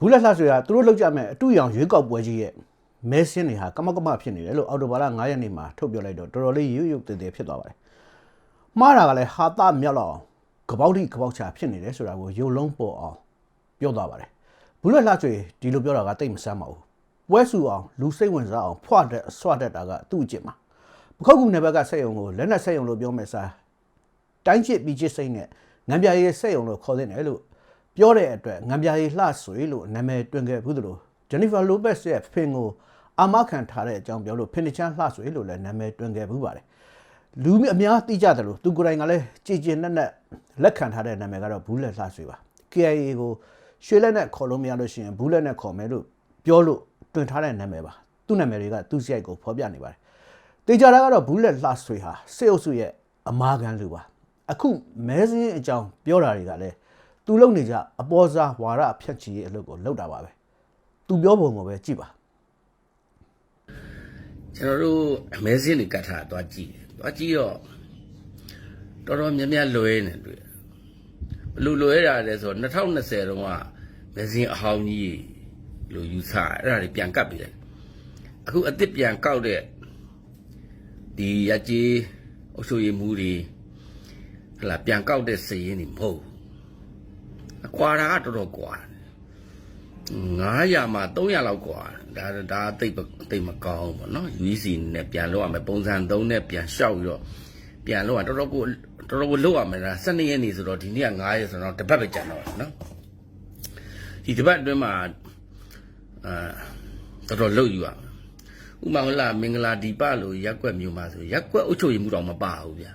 ဘူးလက်လှဆိုတာသူတို့လောက်ကြမဲ့အတူရောင်ရွေးကောက်ပွဲကြီးရဲ့မဲစင်းတွေဟာကမကမဖြစ်နေတယ်လို့အော်တိုဘာလ9ရက်နေ့မှာထုတ်ပြောလိုက်တော့တော်တော်လေးရွရွတည်တည်ဖြစ်သွားပါတယ်မှားတာကလည်းဟာသမြောက်လောက်အောင်ကပောက်တိကပောက်ချာဖြစ်နေတယ်ဆိုတာကိုရုပ်လုံးပေါ်အောင်ပြောသွားပါတယ်ဘူးလက်လှဆွေဒီလိုပြောတာကတိတ်မဆန်းပါဘူးပွဲစုအောင်လူစိတ်ဝင်စားအောင်ဖွာတဲ့ဆွတ်တဲ့တာကသူ့အကျင့်မှာပခောက်ကူနယ်ဘက်ကစက်ယုံကိုလက်နက်စက်ယုံလို့ပြောမယ်စားတိုင်းချစ်ပြီးချစ်စိတ်နဲ့ငံပြရေးစက်ယုံလို့ခေါ်တဲ့တယ်လို့ ပြောတဲ့အတွက်ငံပြာရီလှဆွေလို့နာမည်တွင်ခဲ့ဘူးသလိုဂျန်နီဖာလိုပက်စ်ရဲ့ဖင်ကိုအာမခံထားတဲ့အကြောင်းပြောလို့ဖင်နချန်လှဆွေလို့လည်းနာမည်တွင်ခဲ့ဘူးပါတယ်လူအများသိကြတယ်လို့သူကိုယ်တိုင်ကလည်းကြည်ကျင်နဲ့နဲ့လက်ခံထားတဲ့နာမည်ကတော့ဘူးလက်လှဆွေပါ KIA ကိုရွှေလက်နဲ့ခေါ်လို့မရလို့ရှိရင်ဘူးလက်နဲ့ခေါ်မယ်လို့ပြောလို့တွင်ထားတဲ့နာမည်ပါသူ့နာမည်တွေကသူ့စရိုက်ကိုဖော်ပြနေပါတယ်တေချာတာကတော့ဘူးလက်လှဆွေဟာစေအုပ်စုရဲ့အမာခံလူပါအခုမဲစင်းအကြောင်းပြောတာတွေကလည်း သူလုံနေကြအပေါ်စားဝါရဖြတ်ချီရဲ့အလုပ်ကိုလုပ်တာပါပဲသူပြောပုံကိုပဲကြည့်ပါကျွန်တော်တို့အမဲစင်းတွေကတ်ထားသွားကြည့်တယ်သွားကြည့်တော့တော်တော်များများလွဲနေတွေ့ဘလို့လွဲတာလဲဆိုတော့2020တုန်းကမဲစင်းအဟောင်းကြီးလို့ယူဆအဲ့ဒါတွေပြန်ကတ်ပြီလေအခုအစ်စ်ပြန်ကောက်တဲ့ဒီရကြီးအုပ်ချုပ်ရေးမှုတွေဟလာပြန်ကောက်တဲ့စည်ရင်းတွေမဟုတ်ဘူး အကွာတာကတော်တော်ကွာတယ် 900မှာ300လောက်กว่าဒါဒါတိတ်ပတိတ်မကောင်းဘူးเนาะ UEC နဲ့ပြန်လောက်ရမယ်ပုံစံ3နဲ့ပြန်လျှောက်ပြီးတော့ပြန်လောက်ရတော်တော်ကိုတော်တော်ကိုလောက်ရမယ်ဒါ12ရက်နေဆိုတော့ဒီနေ့က9ရက်ဆိုတော့တပတ်ပဲကြံတော့တယ်เนาะဒီတပတ်အတွင်းမှာအာတော်တော်လောက်ယူရမယ်ဥမာဟလာမင်္ဂလာဒီပလို့ရက်ကွက်မျိုးမှာဆိုရက်ကွက်အုပ်ချုပ်ရေးမှုတော်မပါဘူးဗျာ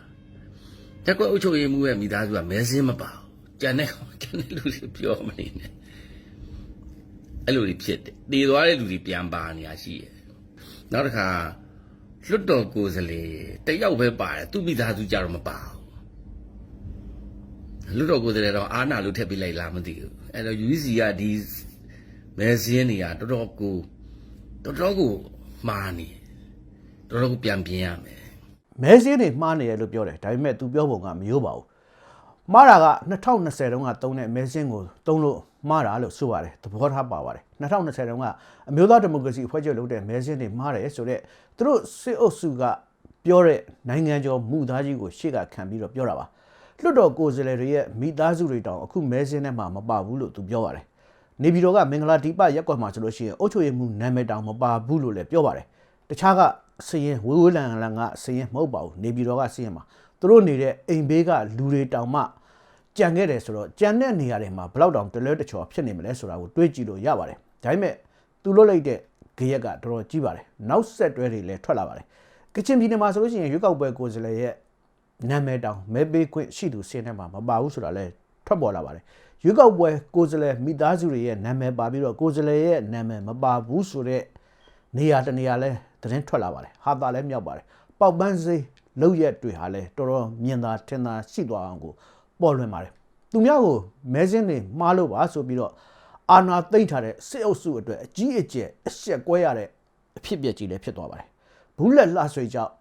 ရက်ကွက်အုပ်ချုပ်ရေးမှုရဲ့မိသားစုကမဲစင်းမပါဘူး ကြံတဲ့ကြံတဲ့လူတွေပြောမနေနဲ့အဲ့လိုတွေဖြစ်တယ်တည်သွားတဲ့လူတွေပြန်ပါနေရရှိတယ်နောက်တစ်ခါလွတ်တော်ကိုယ်စားလှယ်တယောက်ပဲပါတယ်သူ့မိသားစုကြတော့မပါဘူးလွတ်တော်ကိုယ်စားလှယ်တော့အာနာလို့ထည့်ပေးလိုက်လားမသိဘူးအဲ့တော့ UC ကဒီမဲစင်းတွေကတော်တော်ကိုတော်တော်ကိုမှားနေတော်တော်ကိုပြန်ပြင်ရမယ်မဲစင်းတွေမှားနေတယ်လို့ပြောတယ်ဒါပေမဲ့သူပြောပုံကမရိုးပါဘူး မှားတာက2020တုန်းကတုံးတဲ့မဲစင်းကိုတုံးလို့မှားတာလို့ဆိုပါတယ်သဘောထားပါပါတယ်2020တုန်းကအမျိုးသားဒီမိုကရေစီအဖွဲ့ချုပ်လုပ်တဲ့မဲစင်းတွေမှားတယ်ဆိုတော့သူတို့စစ်အုပ်စုကပြောတဲ့နိုင်ငံကျော်မှုသားကြီးကိုရှေ့ကခံပြီးတော့ပြောတာပါလွတ်တော်ကိုယ်စားလှယ်တွေရဲ့မိသားစုတွေတောင်အခုမဲစင်းထဲမှာမပါဘူးလို့သူပြောပါတယ်နေပြည်တော်ကမင်္ဂလာဒီပရက်ကွက်မှာဆိုလို့ရှိရင်အုတ်ချိုရည်မှုနာမည်တောင်မပါဘူးလို့လည်းပြောပါတယ်တခြားကစရင်ဝေဝေးလန်လန်ကစရင်မဟုတ်ပါဘူးနေပြည်တော်ကစရင်မှာ သူတို့နေတဲ့အိမ်ဘေးကလူတွေတောင်မှကြံခဲ့တယ်ဆိုတော့ကြံတဲ့နေရာတွေမှာဘလောက်တောင်တလဲတချော်ဖြစ်နေမလဲဆိုတာကိုတွေးကြည့်လို့ရပါတယ်ဒါပေမဲ့သူလွတ်လိုက်တဲ့ဂရက်ကတော်တော်ကြီးပါတယ်နောက်ဆက်တွဲတွေလည်းထွက်လာပါတယ်ကချင်ပြည်နယ်မှာဆိုလို့ရှိရင်ရွေးကောက်ပွဲကိုယ်စားလှယ်ရဲ့နာမည်တောင်မဲပေးခွင့်ရှိသူစင်းထဲမှာမပါဘူးဆိုတာလဲထွက်ပေါ်လာပါတယ်ရွေးကောက်ပွဲကိုယ်စားလှယ်မိသားစုတွေရဲ့နာမည်ပါပြီးတော့ကိုယ်စားလှယ်ရဲ့နာမည်မပါဘူးဆိုတော့နေရာတစ်နေရာလဲသတင်းထွက်လာပါတယ်ဟာတာလဲမြောက်ပါတယ်ပေါက်ပန်းစေး လောက်ရက်တွေဟာလဲတော်တော်မြင်သာထင်သာရှိသွားအောင်ကိုပေါ်လွင်ပါတယ်သူများကိုမဲစင်းတွေမှားလို့ပါဆိုပြီးတော့အာနာသိမ့်ထားတဲ့စစ်အုပ်စုအတွက်အကြီးအကျယ်အဆက်ကွဲရတဲ့အဖြစ်အပျက်ကြီးလည်းဖြစ်သွားပါတယ်ဘူးလက်လှဆွေကြောင့်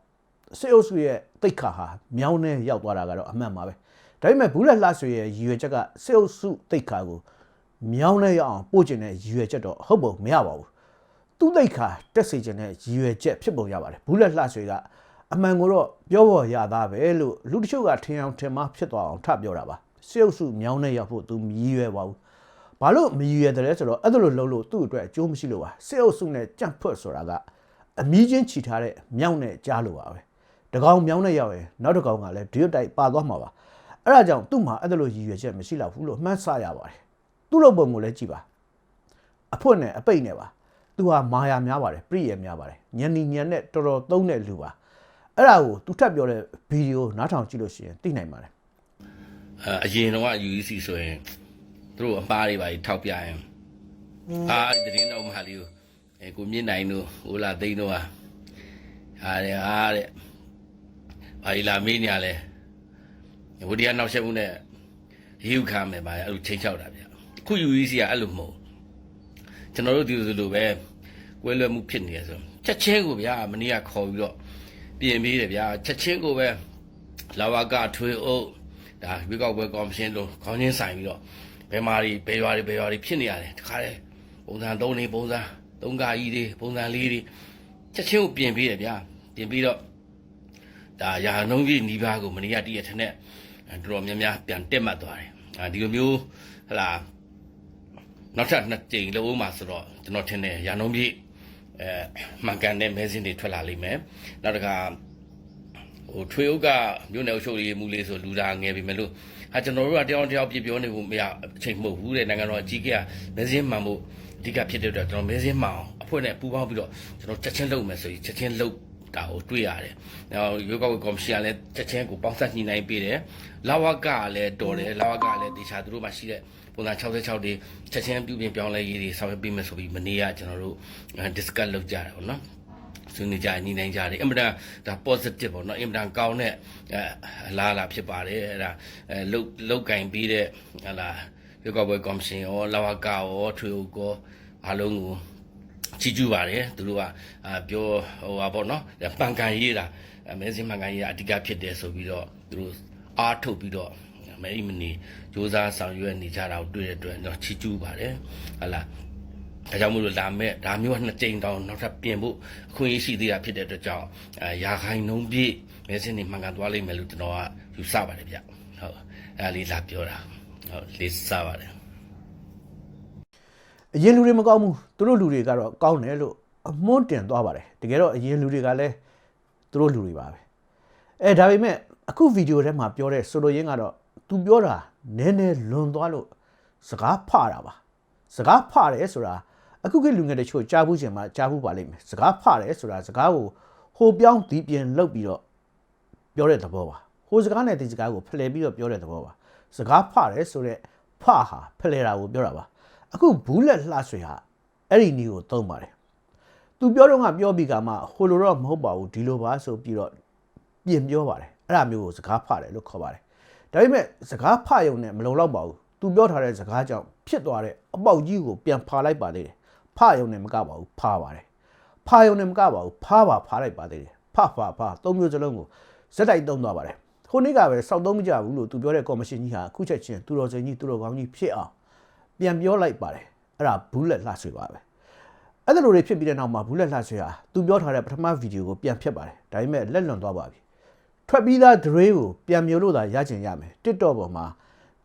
စေအုပ်စုရဲ့တိတ်ခါဟာမြောင်းနဲ့ရောက်သွားတာကတော့အမှန်ပါပဲဒါပေမဲ့ဘူးလက်လှဆွေရဲ့ရည်ရွယ်ချက်ကစေအုပ်စုတိတ်ခါကိုမြောင်းနဲ့ရောက်အောင်ပို့ကျင်တဲ့ရည်ရွယ်ချက်တော့ဟုတ်ပုံမရပါဘူးသူ့တိတ်ခါတက်စေခြင်းတဲ့ရည်ရွယ်ချက်ဖြစ်ပုံရပါတယ်ဘူးလက်လှဆွေက အမှန်ကိုတော့ပြောပေါ်ရသားပဲလို့လူတချို့ကထင်အောင်ထင်မှားဖြစ်သွားအောင်ထပြောတာပါစေအုပ်စုမြောင်းနဲ့ရောက်ဖို့သူမရည်ရွယ်ပါဘူးဘာလို့မရည်ရွယ်တယ်လဲဆိုတော့အဲ့ဒါလိုလုပ်လို့သူ့အတွက်အကျိုးမရှိလို့ပါစေအုပ်စုနဲ့ကြန့်ဖွတ်ဆိုတာကအမီးချင်းချီထားတဲ့မြောင်းနဲ့ကြားလို့ပါပဲတကောင်မြောင်းနဲ့ရောက်ရင်နောက်တစ်ကောင်ကလည်းဒီရွတ်တိုက်ပါသွားမှာပါအဲ့ဒါကြောင့်သူ့မှာအဲ့ဒါလိုရည်ရွယ်ချက်မရှိတော့ဘူးလို့မှန်းဆရပါတယ်သူ့လိုပုံကိုလည်းကြည့်ပါအဖွင့်နဲ့အပိတ်နဲ့ပါသူဟာမာယာများပါတယ်ပြည့်ရများပါတယ်ညံနီညံနဲ့တော်တော်သုံးတဲ့လူပါ အဲ့ဒါကိုသူထပ်ပြောတဲ့ဗီဒီယိုနားထောင်ကြည့်လို့ရှိရင်သိနိုင်ပါတယ်အအရင်တော့ UEC ဆိုရင်သူတို့အပါးတွေပါကြီးထောက်ပြရင်အာဒီတင်းတော့မဟာလီကိုအဲကိုမြင့်နိုင်တို့ဟိုလာသိန်းတို့ဟာဟာတဲ့ဟာတဲ့ဘာကြီးလာမေးနေရလဲဝဒီယာနောက်ဆက်မှုနဲ့ရေဥခံမယ်ပါအဲ့လိုချိန်ချောက်တာဗျခု UEC ကအဲ့လိုမဟုတ်ကျွန်တော်တို့ဒီလိုလိုပဲကွဲလွယ်မှုဖြစ်နေရဆိုချက်ချင်းကိုဗျာမနေ့ကခေါ်ပြီးတော့ ပြင်ပေးတယ်ဗျာချက်ချင်းကိုပဲလာဝကထွေးအုပ်ဒါရွေးကောက်ပွဲကော်မရှင်တို့ခေါင်းချင်းဆိုင်ပြီးတော့ဘယ်မာတွေဘယ်ရွာတွေဘယ်ရွာတွေဖြစ်နေရတယ်တခါတည်းပုံစံ3တွေပုံစံ3ကကြီးတွေပုံစံ4တွေချက်ချင်းကိုပြင်ပေးတယ်ဗျာပြင်ပြီးတော့ဒါရာနှုံးကြီးနီးပါးကိုမနေ့ကတည့်ရထနဲ့တော်တော်များများပြန်တက်မှတ်သွားတယ်အာဒီလိုမျိုးဟလာနောက်ထပ်နှစ်ကြိမ်လုံးမှာဆိုတော့ကျွန်တော်ထင်တယ်ရာနှုံးကြီး အဲမှန်ကန်တဲ့မဲစင်းတွေထွက်လာလိမ့်မယ်နောက်တစ်ခါဟိုထွေအုပ်ကမြို့နယ်အုပ်ချုပ်ရေးမှုလေးဆိုလူသားငယ်ပြီမလို့ဟာကျွန်တော်တို့ကတယောက်တယောက်ပြပြောနေဖို့မရအချိန်မဟုတ်ဘူးတဲ့နိုင်ငံတော်အကြီးကမဲစင်းမှန်ဖို့အဓိကဖြစ်တဲ့အတွက်ကျွန်တော်မဲစင်းမှန်အောင်အဖွဲ့နဲ့ပူးပေါင်းပြီးတော့ကျွန်တော်ချက်ချင်းလုပ်မယ်ဆိုရင်ချက်ချင်းလုပ် တာကိုတွေ့ရတယ်။နောက်ရွေးကောက်ပွဲကော်မရှင်ကလည်းချက်ချင်းကိုပေါင်းစပ်ညှိနှိုင်းပေးတယ်။လာဝကကလည်းတော်တယ်လာဝကကလည်းတေချာသူတို့မှရှိတဲ့ပုံစံ66တွေချက်ချင်းပြုပြင်ပြောင်းလဲရေးတွေဆောင်ရွက်ပေးမယ်ဆိုပြီးမနေ့ကကျွန်တော်တို့ discuss လုပ်ကြတယ်ပေါ့နော်။ဆွေးနွေးကြညီနိုင်ကြတယ်အင်မတန်ဒါ positive ပေါ့နော်အင်မတန်ကောင်းတဲ့အဲအလားအလာဖြစ်ပါတယ်အဲ့ဒါအဲလုတ်လုတ်ကင်ပြီးတဲ့ဟလာရွေးကောက်ပွဲကော်မရှင်ရောလာဝကရောထွေအုပ်ကောအားလုံးကို ချီးကျူးပါတယ်သူတို့ကအာပြောဟိုပါပေါ့နော်ပန်ကန်ရေးတာအမဲစင်းပန်ကန်ရေးတာအဓိကဖြစ်တယ်ဆိုပြီးတော့သူတို့အားထုတ်ပြီးတော့မဲအိမနီစူးစမ်းဆောင်ရွက်နေကြတာကိုတွေ့တဲ့အတွက်တော့ချီးကျူးပါတယ်ဟလာဒါကြောင့်မို့လို့လာမဲ့ဒါမျိုးကနှစ်ကြိမ်တောင်နောက်ထပ်ပြင်ဖို့အခွင့်အရေးရှိသေးတာဖြစ်တဲ့အတွက်ကြောင့်အဲရာခိုင်နှုန်းပြည့်မဲစင်းနေမှန်ကန်သွားလိမ့်မယ်လို့ကျွန်တော်ကယူဆပါတယ်ဗျဟုတ်အဲဒါလေးလာပြောတာဟုတ်လေးစပါတယ် အရင်လူတွေမကောင်းဘူးသူတို့လူတွေကတော့ကောင်းတယ်လို့အမွန်းတင်သွားပါတယ်တကယ်တော့အရင်လူတွေကလည်းသူတို့လူတွေပါပဲအဲဒါပေမဲ့အခုဗီဒီယိုထဲမှာပြောတဲ့ဆိုလိုရင်းကတော့သူပြောတာနည်းနည်းလွန်သွားလို့စကားဖတာပါစကားဖတယ်ဆိုတာအခုကလူငယ်တချို့ကြားဘူးချင်မှကြားဘူးပါလိမ့်မယ်စကားဖတယ်ဆိုတာစကားကိုဟိုပြောင်းဒီပြင်လောက်ပြီးတော့ပြောတဲ့သဘောပါဟိုစကားနဲ့ဒီစကားကိုဖလှယ်ပြီးတော့ပြောတဲ့သဘောပါစကားဖတယ်ဆိုတော့ဖဟာဖလှယ်တာကိုပြောတာပါ အခုဘူးလက်လှဆွေဟာအဲ့ဒီနည်းကိုသုံးပါတယ်သူပြောတော့ကပြောပြီးကမှဟိုလိုတော့မဟုတ်ပါဘူးဒီလိုပါဆိုပြီးတော့ပြင်ပြောပါတယ်အဲ့ဒါမျိုးကိုစကားဖတယ်လို့ခေါ်ပါတယ်ဒါပေမဲ့စကားဖယုံနဲ့မလုံလောက်ပါဘူးသူပြောထားတဲ့စကားကြောင့်ဖြစ်သွားတဲ့အပေါက်ကြီးကိုပြန်ဖာလိုက်ပါသေးတယ်ဖယုံနဲ့မကပါဘူးဖာပါတယ်ဖာယုံနဲ့မကပါဘူးဖားပါဖားလိုက်ပါသေးတယ်ဖဖဖာသုံးမျိုးစလုံးကိုဇက်တိုက်သုံးသွားပါတယ်ခုနေ့ကပဲစောက်သုံးမကြဘူးလို့သူပြောတဲ့ကော်မရှင်ကြီးဟာအခုချက်ချင်းသူတော်စင်ကြီးသူတော်ကောင်းကြီးဖြစ်အောင် ပြန်ပြောလိုက်ပါတယ်အဲ့ဒါဘူးလက်လှဆွေပါပဲအဲ့ဒါလိုတွေဖြစ်ပြီးတဲ့နောက်မှာဘူးလက်လှဆွေဟာသူပြောထားတဲ့ပထမဗီဒီယိုကိုပြန်ဖြတ်ပါတယ်ဒါပေမဲ့လက်လွန်သွားပါပြီထွက်ပြီးသားဒရေးကိုပြန်မျိုးလို့သာရချင်ရမယ် TikTok ပေါ်မှာ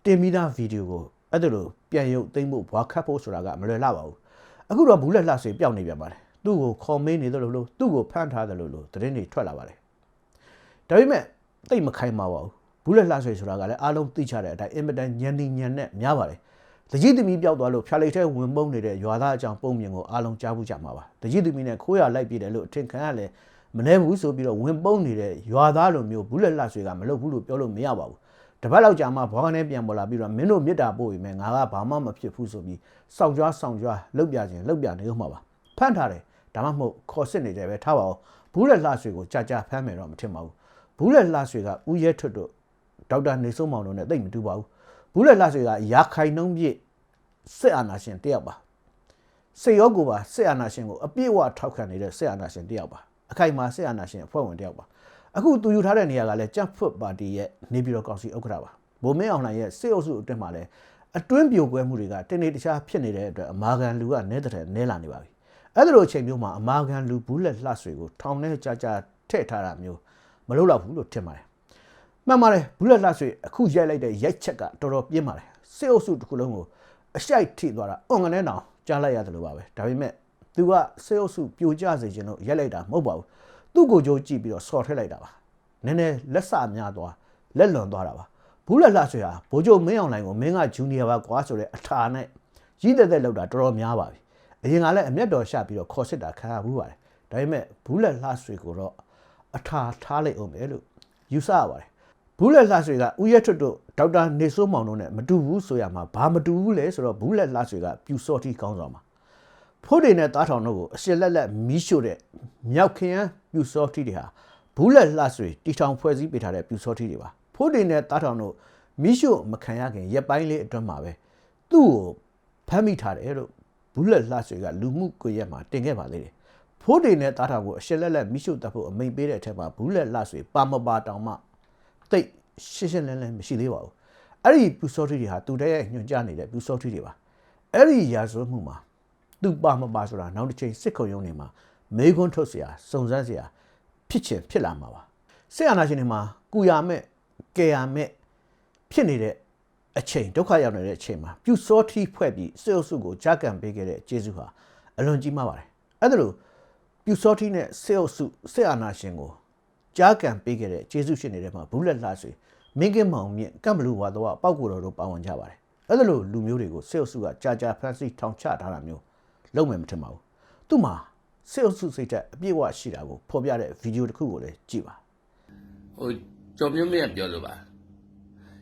တင်ပြီးသားဗီဒီယိုကိုအဲ့ဒါလိုပြန်ရုပ်သိမ်းဖို့ဘွားခတ်ဖို့ဆိုတာကမလွယ်လှပါဘူးအခုတော့ဘူးလက်လှဆွေပျောက်နေပြန်ပါတယ်သူ့ကိုခေါ်မင်းနေတယ်လို့လို့သူ့ကိုဖမ်းထားတယ်လို့လို့သတင်းတွေထွက်လာပါတယ်ဒါပေမဲ့တိတ်မခိုင်းပါဘူးဘူးလက်လှဆွေဆိုတာကလည်းအားလုံးသိချတဲ့အတိုင်းအင်မတန်ညံနေညံနဲ့များပါတယ် တကြီးသမီးပျောက်သွားလို့ဖြာလိတ်ထဲဝင်ပုံနေတဲ့ရွာသားအကြောင်းပုံမြင်ကိုအားလုံးကြားဘူးကြမှာပါတကြီးသမီးနဲ့ခိုးရလိုက်ပြည်တယ်လို့အထင်ခံရလဲမနှဲဘူးဆိုပြီးတော့ဝင်ပုံနေတဲ့ရွာသားလိုမျိုးဘူးလက်လှဆွေကမလုပ်ဘူးလို့ပြောလို့မရပါဘူးတပတ်လောက်ကြာမှဘောကနေပြန်ပေါ်လာပြီးတော့မင်းတို့မြစ်တာပို့ပြီမဲ့ငါကဘာမှမဖြစ်ဘူးဆိုပြီးစောင့်ကြွားစောင့်ကြွားလောက်ပြခြင်းလောက်ပြနေဦးမှာပါဖမ်းထားတယ်ဒါမှမဟုတ်ခေါ်စစ်နေတယ်ပဲထားပါဦးဘူးလက်လှဆွေကိုကြာကြာဖမ်းမယ်တော့မထင်ပါဘူးဘူးလက်လှဆွေကဦးရဲထွတ်တို့ဒေါက်တာနေစိုးမောင်တို့နဲ့တိတ်မတူပါဘူး ဘူးလက်လှဆွေကရာခိုင်နှုံးပြည့်စစ်အာဏာရှင်တယောက်ပါစေရောကိုပါစစ်အာဏာရှင်ကိုအပြည့်အဝထောက်ခံနေတဲ့စစ်အာဏာရှင်တယောက်ပါအခိုင်အမာစစ်အာဏာရှင်အဖွဲ့ဝင်တယောက်ပါအခုသူယူထားတဲ့နေရာကလည်းကြက်ဖွတ်ပါတီရဲ့နေပြည်တော်ကောင်စီဥက္ကဋ္ဌပါဗိုလ်မင်းအောင်လှိုင်ရဲ့စစ်အုပ်စုအတွင်းမှာလည်းအတွင်းပြိုကွဲမှုတွေကတနေ့တခြားဖြစ်နေတဲ့အတွက်အမာခံလူကနဲတဲ့နဲလာနေပါပြီအဲ့ဒါလိုအချိန်မျိုးမှာအမာခံလူဘူးလက်လှဆွေကိုထောင်ထဲကြာကြာထည့်ထားတာမျိုးမလုပ်တော့ဘူးလို့ထင်ပါတယ် မှန်ပါတယ်ဘူးလက်လှဆွေအခုရိုက်လိုက်တဲ့ရိုက်ချက်ကတော်တော်ပြင်းပါတယ်စစ်အုပ်စုတစ်ခုလုံးကိုအရှိုက်ထိသွားတာအွန်ကနေတောင်ကြားလိုက်ရတယ်လို့ပါပဲဒါပေမဲ့သူကစေအုပ်စုပြိုကျစေခြင်းလို့ရက်လိုက်တာမဟုတ်ပါဘူးသူ့ကိုကြိုးကြည့်ပြီးတော့ဆော်ထည့်လိုက်တာပါနည်းနည်းလက်စများသွားလက်လွန်သွားတာပါဘူးလက်လှဆွေဟာဘိုးချုပ်မင်းအောင်လိုင်ကိုမင်းကဂျူနီယာပါကွာဆိုတဲ့အထာနဲ့ရည်သက်သက်လောက်တာတော်တော်များပါပြီအရင်ကလည်းအမျက်တော်ရှပြီးတော့ခေါ်စစ်တာခံရဘူးပါတယ်ဒါပေမဲ့ဘူးလက်လှဆွေကိုတော့အထာထားလိုက်အောင်ပဲလို့ယူဆရပါတယ် ဘူးလက်လှဆွေကဦးရဲထွတ်တို့ဒေါက်တာနေစိုးမောင်တို့နဲ့မတူဘူးဆိုရမှာဘာမတူဘူးလဲဆိုတော့ဘူးလက်လှဆွေကပြူစောတိကောင်းဆောင်ပါဖိုးတွေနဲ့သားထောင်တို့ကိုအရှက်လက်လက်မီးရှို့တဲ့မြောက်ခရမ်းပြူစောထီတွေဟာဘူးလက်လှဆွေတီထောင်ဖွဲ့စည်းပေးထားတဲ့ပြူစောထီတွေပါဖိုးတွေနဲ့သားထောင်တို့မီးရှို့မခံရခင်ရက်ပိုင်းလေးအတွင်းမှာပဲသူ့ကိုဖမ်းမိထားတယ်လို့ဘူးလက်လှဆွေကလူမှုကွန်ရက်မှာတင်ခဲ့ပါသေးတယ်ဖိုးတွေနဲ့သားထောင်ကိုအရှက်လက်လက်မီးရှို့တတ်ဖို့အမိန်ပေးတဲ့အထက်မှာဘူးလက်လှဆွေပါမပါတောင်မှ တိတ်ရှင်းရှင်းလင်းလင်းမရှိသေးပါဘူးအဲ့ဒီပြူစောထီတွေဟာသူတည်းရဲ့ညွှန်ကြားနေတဲ့ပြူစောထီတွေပါအဲ့ဒီရာဇဝတ်မှုမှာ သူ သူပါမပါဆိုတာနောက်တစ်ချိန်စစ်ခုံရုံးနေမှာမေခွန်းထုတ်เสียစုံစမ်းเสียဖြစ်ချင်ဖြစ်လာမှာပါစစ်အာဏာရှင်တွေမှာကုရမဲ့ကယ်ရမဲ့ဖြစ်နေတဲ့အချိန်ဒုက္ခရောက်နေတဲ့အချိန်မှာပြူစောထီဖွဲ့ပြီးစစ်အုပ်စုကိုကြားကန်ပေးခဲ့တဲ့ကျေးဇူးဟာအလွန်ကြီးမားပါတယ်အဲ့ဒါလို့ပြူစောထီနဲ့စစ်အုပ်စုစစ်အာဏာရှင်ကို ကြားကန်ပေးခဲ့တဲ့ကျေးဇူးရှင်တွေထဲမှာဘူးလက်လှဆွေမင်းကင်းမောင်မြင့်ကမ်ဘလူဝါတော့ပောက်ကိုတော်တို့ပါဝင်ကြပါတယ်အဲ့ဒါလို့လူမျိုးတွေကိုစစ်အုပ်စုကကြာကြာဖမ်းဆီးထောင်ချထားတာမျိုးလုံးမယ်မထင်ပါဘူးသူ့မှာစစ်အုပ်စုစိတ်ဓာတ်အပြည့်အဝရှိတာကိုဖော်ပြတဲ့ဗီဒီယိုတစ်ခုကိုလည်းကြည့်ပါဟိုကျော်မျိုးမင်းကပြောလို့ပါ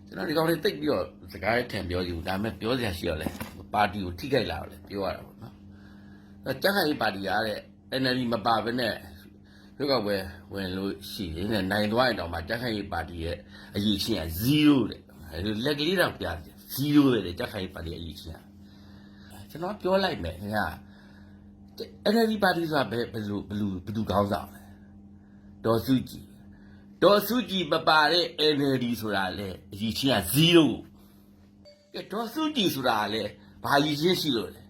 ကျွန်တော်ဒီကောင်လေးတိတ်ပြီးတော့စကားထန်ပြောကြည့်ဘူးဒါပေမဲ့ပြောစရာရှိရလဲပါတီကိုထိခိုက်လာတော့လေပြောရတာပေါ့နော်အဲတက္ကသိုလ်ပါတီရတဲ့ NLD မပါဘဲနဲ့ ဒီကောက်ပဲဝင်လို့ရှိရင်လည်းနိုင်သွားရင်တော့မှတက္ကသိုလ်ပါတီရဲ့အရေးချင်းက0တဲ့အဲလက်ကလေးတော့ပြတယ်0တဲ့တက္ကသိုလ်ပါတီရဲ့အရေးချင်းကကျွန်တော်ပြောလိုက်မယ်ခင်ဗျာ NLD ပါတီဆိုတာဘယ်ဘယ်လိုဘယ်လိုဘယ်သူကောင်းဆောင်လဲဒေါ်စုကြည်ဒေါ်စုကြည်မပါတဲ့ NLD ဆိုတာလေအကြီးချင်းက0ကဲဒေါ်စုကြည်ဆိုတာလေဘာကြီးချင်းရှိလို့လဲ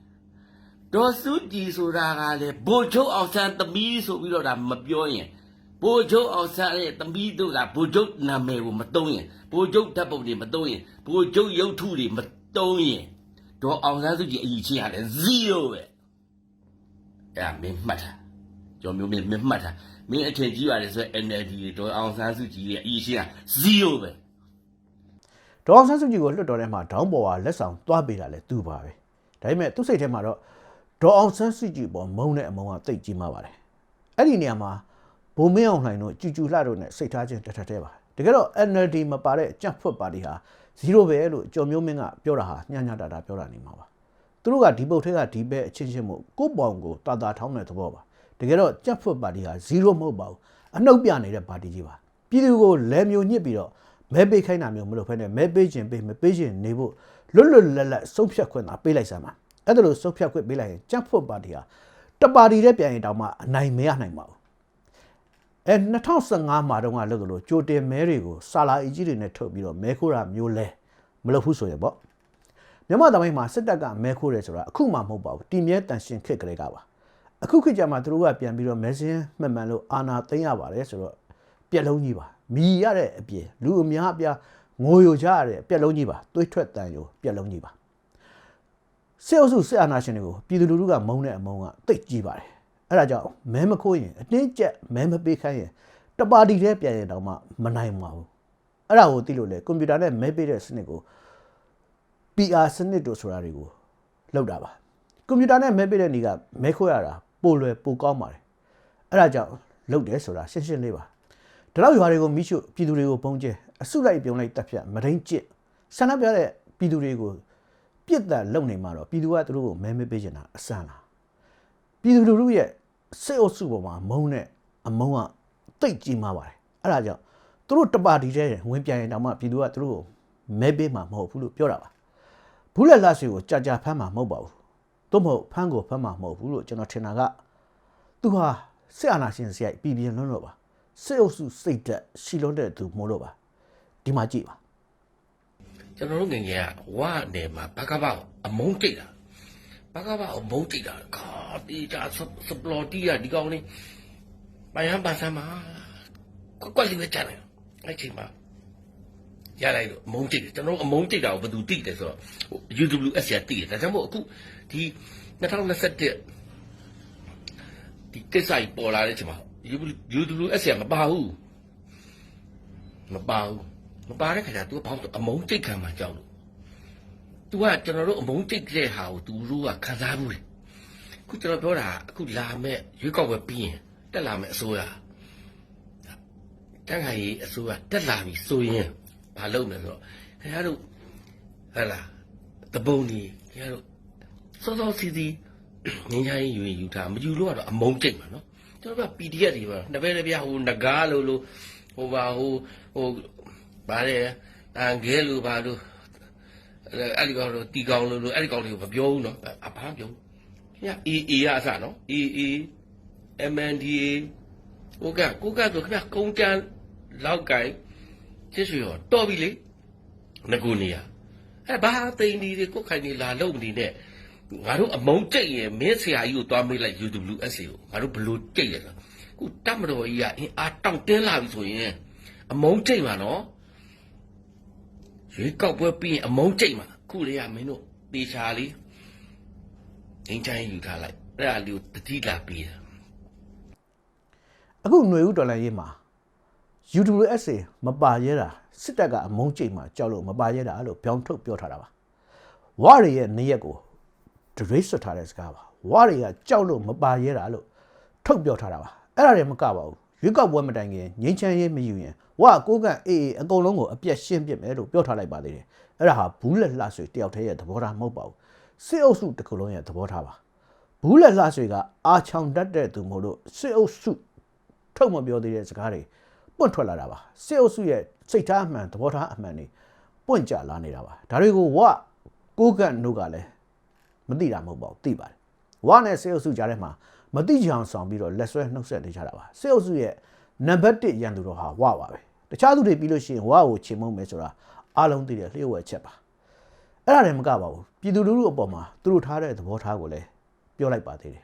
ဒေါ်စုကြည်ဆိုတာကလေဘိုလ်ချုပ်အောင်ဆန်းသမီးဆိုပြီးတော့ဒါမပြောရင်ဘိုလ်ချုပ်အောင်ဆန်းရဲ့သမီးတို့ကဘိုလ်ချုပ်နာမည်ကိုမသုံးရင်ဘိုလ်ချုပ်ဓာတ်ပုံတွေမသုံးရင်ဘိုလ်ချုပ်ရုပ်ထုတွေမသုံးရင်ဒေါ်အောင်ဆန်းစုကြည်အကြီးချင်းကလေ0ပဲအဲ့ဒါမင်းမှတ်တာကျော်မျိုးမင်းမမှတ်တာမင်းအထင်ကြီးရတယ်ဆိုရင် NLD ဒေါ်အောင်ဆန်းစုကြည်ရဲ့အရေးရှိတာ0ပဲဒေါအောင်ဆန်းစုကြည်ကိုလွှတ်တော်ထဲမှာဒေါင်းပေါ်ကလက်ဆောင်သွားပေးတာလဲသူပါပဲဒါပေမဲ့သူ့စိတ်ထဲမှာတော့ ဒေါအောင်ဆန်းစုကြည်ပေါ်မုန်းတဲ့အမုန်းကတိတ်ကြီးမှပါတယ်အဲ့ဒီနေရာမှာဘုံမင်းအောင်လှိုင်တို့ကြူကြူလှတို့နဲ့စိတ်ထားခြင်းတစ်ထက်တည်းပါတကယ်တော့ NLD မပါတဲ့ကြက်ဖွက်ပါတီဟာ0ပဲလို့ကျော်မျိုးမင်းကပြောတာဟာညံ့ညံ့တာတာပြောတာနေမှာပါသူတို့ကဒီပုတ်ထဲကဒီဘက်အချင်းချင်းမို့ကိုယ့်ပေါင်ကိုတာတာထောင်းတဲ့သဘောပါတကယ်တော့ကြက်ဖွက်ပါတီဟာ0မဟုတ်ပါဘူးအနှုတ်ပြနေတဲ့ပါတီကြီးပါပြည်သူကိုလဲမျိုးညစ်ပြီးတော့မဲပေးခိုင်းတာမျိုးမလုပ်ဖ ೇನೆ မဲပေးခြင်းပေးမပေးခြင်းနေဖို့လွတ်လွတ်လပ်လပ်စုပ်ဖြတ်ခွင့်သာပေးလိုက်စမ်းပါ အဲ့ဒါလို့စုပ်ဖြတ်ခွင့်ပေးလိုက်ရင်ကြက်ဖွက်ပါတီဟာတပါတီတဲ့ပြန်ရင်တောင်မှအနိုင်မရနိုင်ပါဘူးအဲ2015မှာတော့ကလုပ်ကလို့ကြိုတင်မဲတွေကိုစာလာအကြီးတွေနဲ့ထုတ်ပြီးတော့မဲခိုးတာမျိုးလဲမလုပ်ဘူးဆိုရပေါ့မြန်မာသမိုင်းမှာစစ်တပ်ကမဲခိုးတယ်ဆိုတာအခုမှမဟုတ်ပါဘူးတီမြဲတန်ရှင်ခစ်ကလေးကပါအခုခေတ်ကျမှသူတို့ကပြန်ပြီးတော့မဲစင်းမှန်မှန်လို့အာနာသိမ်းရပါတယ်ဆိုတော့ပြက်လုံးကြီးပါမြည်ရတဲ့အပြင်လူအများအပြားငိုယိုကြရတဲ့ပြက်လုံးကြီးပါသွေးထွက်တန်ယိုပြက်လုံးကြီးပါ စစ်အုပ်စုစစ်အာဏာရှင်တွေကိုပြည်သူလူထုကမုန်းတဲ့အမုန်းကတိတ်ကြီးပါတယ်အဲ့ဒါကြောင့်မဲမခိုးရင်အတင်းကျပ်မဲမပေးခိုင်းရင်တပါတီတည်းပြန်ရင်တောင်မှမနိုင်ပါဘူးအဲ့ဒါကိုသိလို့လေကွန်ပျူတာနဲ့မဲပေးတဲ့စနစ်ကို PR စနစ်တို့ဆိုတာတွေကိုလောက်တာပါကွန်ပျူတာနဲ့မဲပေးတဲ့နေကမဲခိုးရတာပိုလွယ်ပိုကောင်းပါတယ်အဲ့ဒါကြောင့်လောက်တယ်ဆိုတာရှင်းရှင်းလေးပါဒီလောက်ရွာတွေကိုမိရှုပြည်သူတွေကိုပုံကျဲအစုလိုက်ပြုံလိုက်တက်ဖြတ်မဒိန်ကျစ်ဆန္ဒပြတဲ့ပြည်သူတွေကို ပြစ်ဒဏ်လုံနေမှာတော့ပြည်သူကသူတို့ကိုမဲမဲပေးချင်တာအဆန်းလားပြည်သူလူထုရဲ့စိတ်အုပ်စုပေါ်မှာမုန်းတဲ့အမုန်းကတိတ်ကြီးမားပါတယ်အဲ့ဒါကြောင့်သူတို့တပါတီတဲ့ဝင်ပြန်ရင်တောင်မှပြည်သူကသူတို့ကိုမဲပေးမှာမဟုတ်ဘူးလို့ပြောတာပါဘူးလက်လက်စီကိုကြာကြာဖမ်းမှာမဟုတ်ပါဘူးသို့မဟုတ်ဖမ်းကိုဖမ်းမှာမဟုတ်ဘူးလို့ကျွန်တော်ထင်တာကသူဟာစစ်အာဏာရှင်စရိုက်ပြည်ပြင်းလွန်းလို့ပါစစ်အုပ်စုစိတ်တက်ရှီလုံးတဲ့သူမို့လို့ပါဒီမှာကြည့်ပါ ကျွန်တော်တို့ငယ်ငယ်ကဝါနယ်မှာဘကဘကိုအမုန်းတိတ်တာဘကဘကိုအမုန်းတိတ်တာခါတီတာစပလော်တီကဒီကောင်လေးပယံပါဆမ်းမှာကွက်ကွက်လေးပဲချတယ်အဲ့ချိန်မှာရလိုက်လို့အမုန်းတိတ်တယ်ကျွန်တော်တို့အမုန်းတိတ်တာကိုဘယ်သူတိတ်တယ်ဆိုတော့ဟို UWS ရတိတယ်ဒါကြောင့်မို့အခုဒီ2021ဒီကိစ္စကြီးပေါ်လာတဲ့အချိန်မှာ UWS ရမပါဘူးမပါဘူး မပါတဲ့ခါကျ तू ကဘာလို့အမုန်းတိတ်ခံမှာကြောက်လို့ तू ကကျွန်တော်တို့အမုန်းတိတ်တဲ့ဟာကို तू တို့ကခံစားဘူးလေအခုကျွန်တော်ပြောတာအခုလာမဲ့ရွေးကောက်ပွဲပြီးရင်တက်လာမဲ့အစိုးရတက်ခိုင်ရေးအစိုးရတက်လာပြီဆိုရင်ဘာလုပ်မလဲဆိုတော့ခင်ဗျားတို့ဟဲ့လားတပုံကြီးခင်ဗျားတို့စောစောစီစီငင်းချိုင်းယူရင်ယူထားမယူလို့ကတော့အမုန်းတိတ်မှာနော်ကျွန်တော်က PDF တွေပါနှစ်ဘက်တစ်ပြားဟိုငကားလို့လို့ဟိုပါဟိုဟို ဗါတယ်အန်ဂဲလို့ဗါလို့အဲ့ဒီကောင်လို့တီကောင်လို့လို့အဲ့ဒီကောင်တွေကိုမပြောဘူးနော်အဘာမပြောဘူးခင်ဗျ AA ရအစနော် AA MNDA ကိုကကိုကဆိုခင်ဗျကုန်းတန်းလောက်ကိုင်ချစ်ဆွေရောတော်ပြီလေငကူနေရအဲ့ဘာသိန်းဒီတွေကိုခိုင်နေလာလုံနေနဲ့ငါတို့အမုန်းကြိတ်ရင်မင်းဆရာကြီးကိုသွားမေးလိုက် UWSA ကိုငါတို့ဘလို့ကြိတ်လဲဆိုခုတတ်မတော်ကြီးကအင်အားတောင့်တင်းလာပြီဆိုရင်အမုန်းကြိတ်မှာနော် ရွေးကောက်ပွဲပြီးရင်အမုန်းကြိတ်မှာခုလေးကမင်းတို့တေချာလေးငင်းချမ်းယူထားလိုက်အဲ့ဒါလေးကိုတတိလာပေးတာအခုຫນွေဦးတော်လိုင်းရေးမှာ UWSA မပါရဲတာစစ်တပ်ကအမုန်းကျိတ်မှာကြောက်လို့မပါရဲတာလို့ပြောင်းထုတ်ပြောထားတာပါဝါရီရဲ့နေရက်ကိုဒရိတ်ဆွတ်ထားတဲ့စကားပါဝါရီကကြောက်လို့မပါရဲတာလို့ထုတ်ပြောထားတာပါအဲ့ဒါတွေမကပါဘူးရွေးကောက်ပွဲမတိုင်ခင်ငင်းချမ်းရေးမယူရင် ဝါကိုကန့်အေးအေးအကုန်လုံးကိုအပြက်ရှင်းပစ်မယ်လို့ပြောထားလိုက်ပါသေးတယ်အဲ့ဒါဟာဘူးလက်လှဆွေတယောက်တည်းရဲ့သဘောထားမဟုတ်ပါဘူးစစ်အုပ်စုတစ်ခုလုံးရဲ့သဘောထားပါဘူးလက်လှဆွေကအာချောင်တတ်တဲ့သူမို့လို့စစ်အုပ်စုထုတ်မပြောသေးတဲ့စကားတွေပွန့်ထွက်လာတာပါစစ်အုပ်စုရဲ့စိတ်ထားအမှန်သဘောထားအမှန်တွေပွန့်ကြလာနေတာပါဒါတွေကိုဝကိုးကန့်တို့ကလည်းမသိတာမဟုတ်ပါဘူးသိပါတယ်ဝနဲ့စစ်အုပ်စုကြားထဲမှာမသိကြအောင်ဆောင်ပြီးတော့လက်ဆွဲနှုတ်ဆက်နေကြတာပါစစ်အုပ်စုရဲ့ နံပါတ်1ရန်သူတော်ဟာဝပါပဲတခြားသူတွေပြီးလို့ရှိရင်ဝကိုချေမုံမယ်ဆိုတာအားလုံးသိတဲ့လျှို့ဝှက်ချက်ပါအဲ့ဒါလည်းမကပါဘူးပြည်သူလူထုအပေါ်မှာသူတို့ထားတဲ့သဘောထားကိုလည်းပြောလိုက်ပါသေးတယ်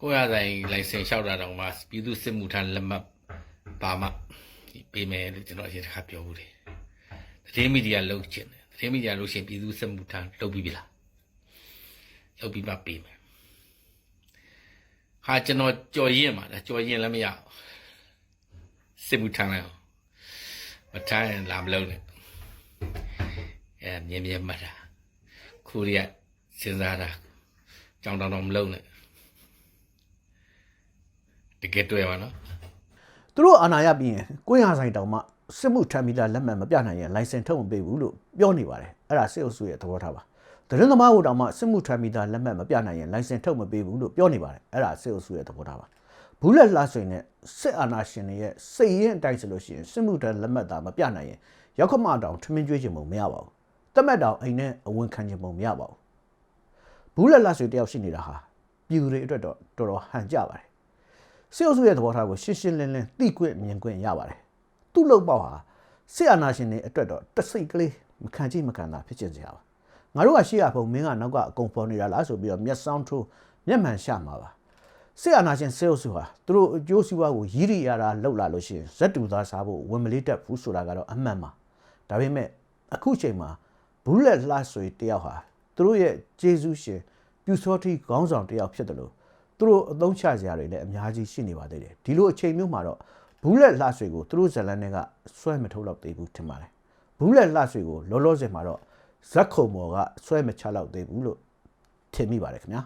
ကိုရဆိုင်လိုင်စင်လျှောက်တာတော့မှပြည်သူစစ်မှုထမ်းလက်မှတ်ပါမှပေးမယ်လို့ကျွန်တော်အရင်တစ်ခါပြောဘူးတယ်။သတင်းမီဒီယာလုပ်ချင်တယ်။သတင်းမီဒီယာလုပ်ရှင်ပြည်သူစစ်မှုထမ်းလုပ်ပြီးပြီလား။လုပ်ပြီးမှပေးမယ်။ဟာကျွန်တော်ကြော်ရင်မှာလားကြော်ရင်လည်းမရဘူး။ စစ်မှုထမ်းလိုက်အောင်မထမ်းရင်လာမလုံးနဲ့။အဲမြင်မြင်မှတ်တာခုရီကစဉ်းစားတာကြောင်တောင်တောင်မလုံးနဲ့တကယ်တွေ့ပါနော်သူတို့အာဏာရပြီးရင်ကိုရဆိုင်တောင်မှစစ်မှုထမ်းပြီးသားလက်မှတ်မပြနိုင်ရင်လိုင်စင်ထုတ်မပေးဘူးလို့ပြောနေပါတယ်အဲ့ဒါစစ်အုပ်စုရဲ့သဘောထားပါသတင်းသမားကိုတောင်မှစစ်မှုထမ်းပြီးသားလက်မှတ်မပြနိုင်ရင်လိုင်စင်ထုတ်မပေးဘူးလို့ပြောနေပါတယ်အဲ့ဒါစစ်အုပ်စုရဲ့သဘောထားပါ ဘူးလက်လှဆွေနဲ့စစ်အာဏာရှင်တွေရဲ့စိတ်ရင်းအတိုင်းဆိုလို့ရှိရင်စစ်မှုထမ်းလက်မှတ်သာမပြနိုင်ရင်ရောက်ခမတောင်ထမင်းကျွေးခြင်းမမရပါဘူးတမက်တောင်အိမ်နဲ့အဝန်ခံခြင်းမမရပါဘူးဘူးလက်လှဆွေတယောက်ရှိနေတာဟာပြည်သူတွေအတွက်တော့တော်တော်ဟန်ကြပါတယ်စစ်အုပ်စုရဲ့သဘောထားကိုရှင်းရှင်းလင်းလင်းသိခွင့်မြင်ခွင့်ရပါတယ်။သူ့လောက်ပေါက်ဟာစစ်အာဏာရှင်တွေအတွက်တော့တစိတ်ကလေးမခံကြည့်မခံတာဖြစ်ချင်စရာပါ။ငါတို့ကရှေ့ရဖုံမင်းကနောက်ကအကုန်ပေါ်နေတာလားဆိုပြီးတော့မျက်စောင်းထိုးမျက်မှန်ရှာမှာပါ။ စစ်အာဏာရှင်စစ်အုပ်စုဟာသူတို့အကျိုးစီးပွားကိုရည်ရည်ရတာလှုပ်လာလို့ရှိရင်ဇက်တူသားစားဖို့ဝင်မလေးတက်ဘူးဆိုတာကတော့အမှန်ပါ။ဒါပေမဲ့အခုချိန်မှာဘူးလက်လှဆွေတယောက်ဟာသူတို့ရဲ့ဂျေဇုရှင်ပြူစောတိခေါင်းဆောင်တယောက်ဖြစ်တယ်လို့သူတို့အသုံးချစရာတွေလည်းအများကြီးရှိနေပါသေးတယ်ဒီလိုအချိန်မျိုးမှာတော့ဘူးလက်လှဆွေကိုသူတို့ဇလန်တွေကဆွဲမထုတ်တော့သေးဘူးထင်ပါတယ်ဘူးလက်လှဆွေကိုလောလောဆယ်မှာတော့ဇက်ခုံမော်ကဆွဲမချတော့သေးဘူးလို့ထင်မိပါတယ်ခင်ဗျာ